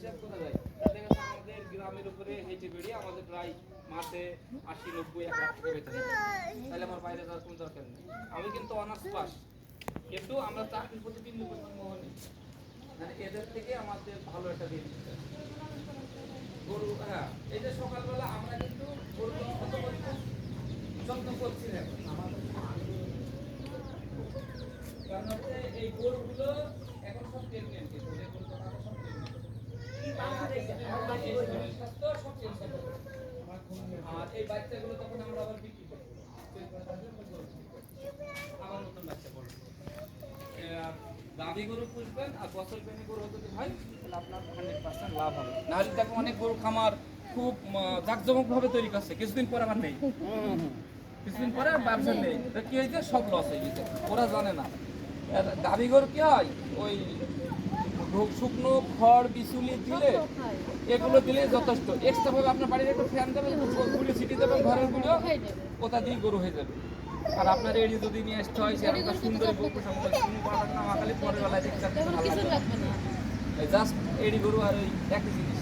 হিসাব করা যায়। আমাদের গ্রামের উপরে হেঁটে বেরিয়ে আমাদের প্রায় মাসে আশি, নব্বই, এক লাখ টাকা বেতন তাহলে আমার বাইরে যাওয়ার কোনো দরকার নেই। আমি কিন্তু অনার্স পাস কিন্তু আমরা চাকরির প্রতি মোহনী মানে এদের থেকে আমাদের ভালো একটা দিন গরু হ্যাঁ এই যে সকালবেলা আমরা কিন্তু গরু যত্ন করছি না এখন। আমাদের কারণ হচ্ছে এই গরুগুলো এখন সব প্রেগনেন্ট কিন্তু যে গরুগুলো থাকে সব pregnant। সব tension করে। আর যদি হয় তাহলে আপনার দেখো অনেক গরু খামার খুব জাকজমক ভাবে তৈরি করছে কিছুদিন পরে আবার নেই কিছুদিন পরে ব্যবসা নেই কি হয়েছে সব লস হয়ে গেছে ওরা জানে না গাভী গরু কি হয় ওই শুকনো খড় বিচুলি দিলে এগুলো দিলে যথেষ্ট। এক্সট্রা ভাবে আপনার বাড়ির একটু ফ্যান দেবেন গুলি ছিটি দেবেন ঘরেরগুলো ওটা দিয়ে গরু হয়ে যাবে। আর আপনার এড়ি যদি নিয়ে আসতে হয় সে একটা সুন্দর পরের বেলায় দেখতে জাস্ট এড়ি গরু আর ওই একই জিনিস।